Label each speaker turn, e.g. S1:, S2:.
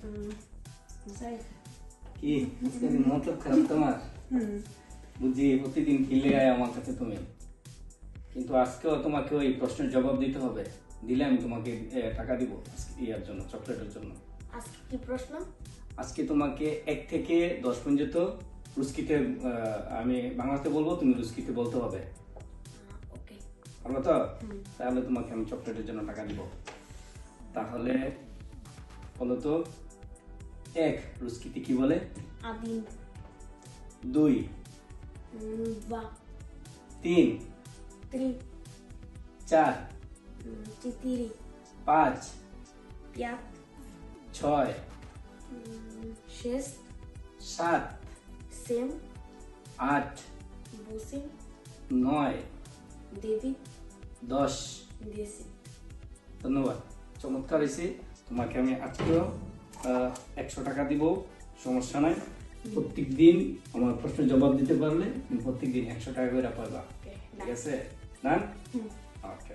S1: হুম, যাই
S2: কি? মতলব খারাপ তোমার? বুঝি প্রতিদিন কিনলে আয় আমার কাছে তুমি। কিন্তু আজকেও তোমাকে ওই প্রশ্নের জবাব দিতে হবে। দিলে আমি তোমাকে টাকা দিব ইয়ার জন্য চকলেটের জন্য।
S1: আজকে কি প্রশ্ন?
S2: আজকে তোমাকে এক থেকে দশ পর্যন্ত রুস্কিতে আমি বাংলাতে বলব তুমি রুস্কিতে বলতে হবে। পারব তো? তাহলে তোমাকে আমি চকলেটের জন্য টাকা দিব। তাহলে বলো তো এক রুস্কিতে কি বলে?
S1: আদিম।
S2: দুই।
S1: বা
S2: তিন।
S1: ত্রি।
S2: চার।
S1: তিতিরি।
S2: পাঁচ।
S1: পিয়াত
S2: ছয়।
S1: শেষ।
S2: সাত।
S1: সেম।
S2: আট।
S1: বসিম
S2: নয়।
S1: দেবী।
S2: দশ।
S1: দেশি।
S2: ধন্যবাদ। চমৎকার হয়েছে। তোমাকে আমি আজকেও একশো টাকা দিব সমস্যা নাই। প্রত্যেক দিন আমার প্রশ্নের জবাব দিতে পারলে তুমি প্রত্যেক দিন একশো টাকা করে পারবা ঠিক আছে? না ওকে